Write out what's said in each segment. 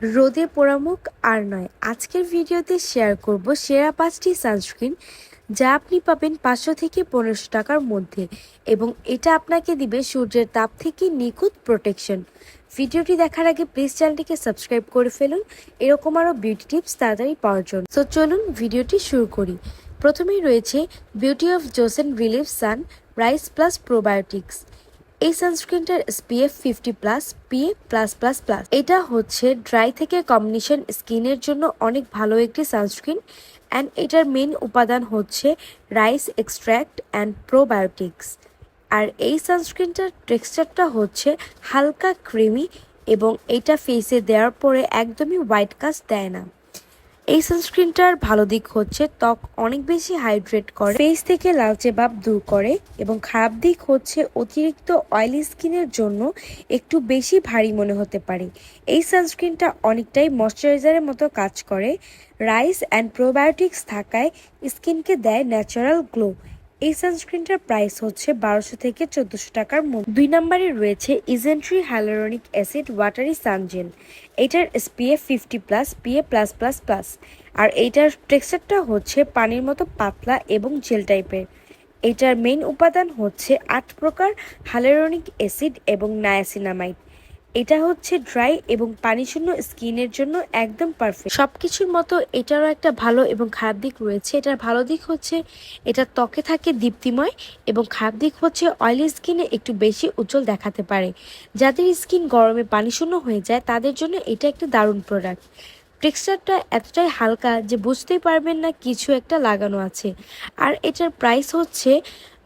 রোদে পোড়ামুখ আর নয়। আজকের ভিডিওতে শেয়ার করব সেরা পাঁচটি সানস্ক্রিন যা আপনি পাবেন পাঁচশো থেকে পনেরোশো টাকার মধ্যে এবং এটা আপনাকে দিবে সূর্যের তাপ থেকে নিখুঁত প্রোটেকশন ভিডিওটি দেখার আগে প্লিজ চ্যানেলটিকে সাবস্ক্রাইব করে ফেলুন। এরকম আরও বিউটি টিপস তাড়াতাড়ি পাওয়ার জন্য। তো চলুন ভিডিওটি শুরু করি। প্রথমেই রয়েছে beauty of Joseon relief sun rice plus probiotics এই সানস্ক্রিনটার SPF fifty plus PA plus plus plus এটা হচ্ছে ড্রাই থেকে কম্বিনেশন স্কিনের জন্য অনেক ভালো একটি সানস্ক্রিন অ্যান্ড এটার মেন উপাদান হচ্ছে রাইস এক্সট্র্যাক্ট অ্যান্ড প্রোবায়োটিক্স আর এই সানস্ক্রিনটার টেক্সচারটা হচ্ছে হালকা ক্রিমি এবং এটা ফেসে দেওয়ার পরে একদমই হোয়াইট কাস্ট দেয় না। এই সানস্ক্রিনটার ভালো দিক হচ্ছে ত্বক অনেক বেশি হাইড্রেট করে ফেস থেকে লালচে ভাব দূর করে এবং খারাপ দিক হচ্ছে অতিরিক্ত অয়েলি স্কিনের জন্য একটু বেশি ভারী মনে হতে পারে। এই সানস্ক্রিনটা অনেকটাই ময়শ্চারাইজারের মতো কাজ করে। রাইস অ্যান্ড প্রোবায়োটিক্স থাকায় স্কিনকে দেয় ন্যাচারাল গ্লো এই সানস্ক্রিনটার প্রাইস হচ্ছে বারোশো থেকে চোদ্দোশো টাকার মধ্যে। দুই নম্বরে রয়েছে ইজেন্ট্রি hyaluronic acid watery sun gel এটার SPF fifty plus PA plus plus plus আর এইটার টেক্সচারটা হচ্ছে পানির মতো পাতলা এবং জেল টাইপের। এটার মেইন উপাদান হচ্ছে আট প্রকার হ্যালোরনিক অ্যাসিড এবং নায়াসিনামাইড এটা হচ্ছে ড্রাই এবং পানিশূন্য স্কিনের জন্য একদম পারফেক্ট। সবকিছুর মতো এটারও একটা ভালো এবং খারাপ দিক রয়েছে। এটার ভালো দিক হচ্ছে এটা ত্বকে থাকে দীপ্তিময় এবং খারাপ দিক হচ্ছে অয়েলি স্কিনে একটু বেশি উজ্জ্বল দেখাতে পারে। যাদের স্কিন গরমে পানিশূন্য হয়ে যায়, তাদের জন্য এটা একটা দারুণ প্রোডাক্ট টেক্সচারটা এতটাই হালকা যে বুঝতেই পারবেন না কিছু একটা লাগানো আছে। আর এটার প্রাইস হচ্ছে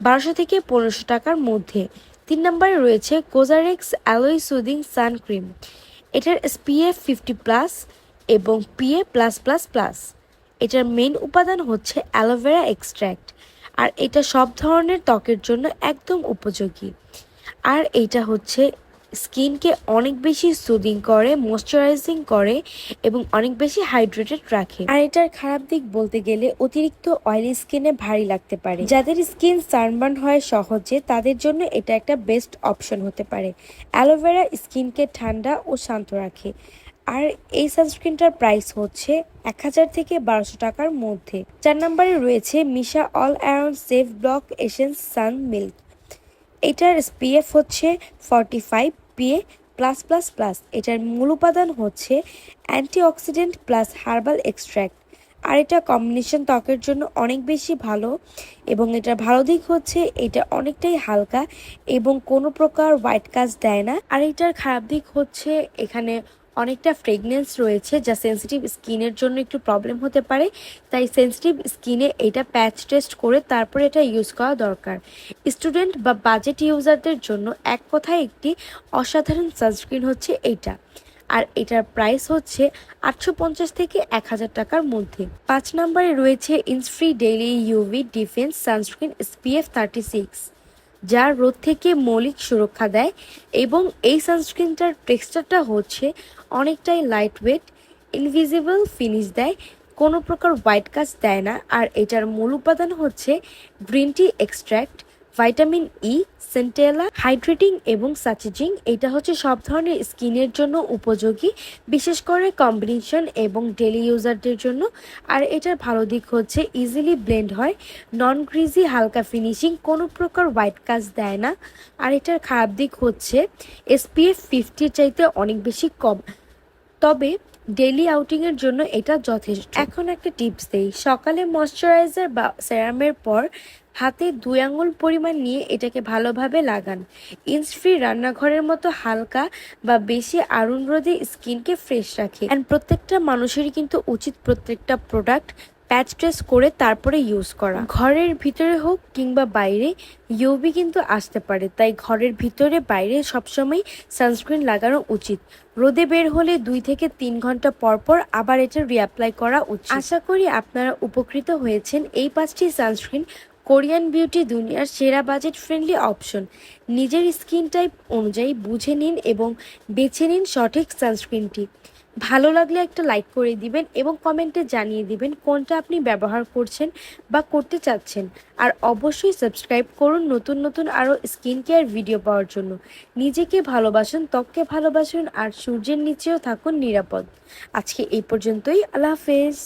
বারোশো থেকে পনেরোশো টাকার মধ্যে। তিন নম্বরে রয়েছে Cosrx aloe soothing sun cream এটার এসপিএফ ফিফটি প্লাস এবং পিএ প্লাস প্লাস প্লাস এটার মেন উপাদান হচ্ছে অ্যালোভেরা এক্সট্র্যাক্ট আর এটা সব ধরনের ত্বকের জন্য একদম উপযোগী। আর এটা হচ্ছে স্কিনকে অনেক বেশি সুদিং করে ময়শ্চারাইজিং করে এবং অনেক বেশি হাইড্রেটেড রাখে। আর এটার খারাপ দিক বলতে গেলে অতিরিক্ত অয়েলি স্কিনে ভারী লাগতে পারে। যাদের স্কিন সানবার্ন হয় সহজে, তাদের জন্য এটা একটা বেস্ট অপশন হতে পারে। অ্যালোভেরা স্কিনকে ঠান্ডা ও শান্ত রাখে। আর এই সানস্ক্রিনটার প্রাইস হচ্ছে এক হাজার থেকে বারোশো টাকার মধ্যে। চার নম্বরে রয়েছে Missha all around safe block essence sun milk এটার পিএফ হচ্ছে forty five PA plus plus plus এটার মূল উপাদান হচ্ছে অ্যান্টিঅক্সিডেন্ট প্লাস হার্বাল এক্সট্র্যাক্ট আর এটা কম্বিনেশন ত্বকের জন্য অনেক বেশি ভালো এবং এটার ভালো দিক হচ্ছে এটা অনেকটাই হালকা এবং কোনো প্রকার হোয়াইট কাজ দেয় না। আর এটার খারাপ দিক হচ্ছে এখানে অনেকটা ফ্রেগনেন্স রয়েছে, যা সেন্সিটিভ স্কিনের জন্য একটু প্রবলেম হতে পারে। তাই সেন্সিটিভ স্কিনে এটা প্যাচ টেস্ট করে তারপরে এটা ইউজ করা দরকার। স্টুডেন্ট বা বাজেট ইউজারদের জন্য এক কথায় একটি অসাধারণ সানস্ক্রিন হচ্ছে এইটা। আর এটার প্রাইস হচ্ছে আটশো পঞ্চাশ থেকে এক হাজার টাকার মধ্যে। পাঁচ নম্বরে রয়েছে Innisfree daily UV defense sunscreen SPF thirty six যা রোদ থেকে মৌলিক সুরক্ষা দেয় এবং এই সানস্ক্রিনটার টেক্সচারটা হচ্ছে অনেকটাই লাইট ওয়েট ইনভিজিবল ফিনিশ দেয়, কোনো প্রকার হোয়াইট কাজ দেয় না। আর এটার মূল উপাদান হচ্ছে green tea extract vitamin E centella hydrating এবং সাচেজিং এটা হচ্ছে সব ধরনের স্কিনের জন্য উপযোগী, বিশেষ করে কম্বিনেশন এবং ডেলি ইউজারদের জন্য। আর এটার ভালো দিক হচ্ছে ইজিলি ব্লেন্ড হয় নন গ্রিজি হালকা ফিনিশিং কোনো প্রকার হোয়াইট কাজ দেয় না। আর এটার খারাপ দিক হচ্ছে এসপিএফ ফিফটির চাইতে অনেক বেশি কম। তবে ডেলি আউটিংয়ের জন্য এটা যথেষ্ট। এখন একটা টিপস দেই। সকালে ময়শ্চারাইজার বা সেরামের পর হাতে দুই আঙুল পরিমাণ নিয়ে এটাকে ভালোভাবে লাগান। ইন্সফ্রি রান্নাঘরের মতো হালকা বা বেশি আরুণ রোদে স্কিনকে ফ্রেশ রাখে। অ্যান্ড প্রত্যেকটা মানুষেরই কিন্তু উচিত প্রত্যেকটা প্রোডাক্ট প্যাচ ট্রেস করে তারপরে ইউজ করা। ঘরের ভিতরে হোক কিংবা বাইরে ইউবি কিন্তু আসতে পারে। তাই ঘরের ভিতরে বাইরে সবসময় সানস্ক্রিন লাগানো উচিত। রোদে বের হলে দুই থেকে তিন ঘণ্টা পর পর আবার এটা রিঅ্যাপ্লাই করা উচিত। আশা করি আপনারা উপকৃত হয়েছেন এই পাঁচটি সানস্ক্রিন কোরিয়ান বিউটি দুনিয়ার সেরা বাজেট ফ্রেন্ডলি অপশন নিজের স্কিন টাইপ অনুযায়ী বুঝে নিন এবং বেছে নিন সঠিক সানস্ক্রিনটি ভালো লাগলে একটা লাইক করে দিবেন এবং কমেন্টে জানিয়ে দিবেন কোনটা আপনি ব্যবহার করছেন বা করতে চাচ্ছেন। আর অবশ্যই সাবস্ক্রাইব করুন নতুন নতুন আরও স্কিন কেয়ার ভিডিও পাওয়ার জন্য। নিজেকে ভালোবাসুন, ত্বককে ভালোবাসুন, আর সূর্যের নিচেও থাকুন নিরাপদ। আজকে এই পর্যন্তই, আল্লাহ হাফেজ।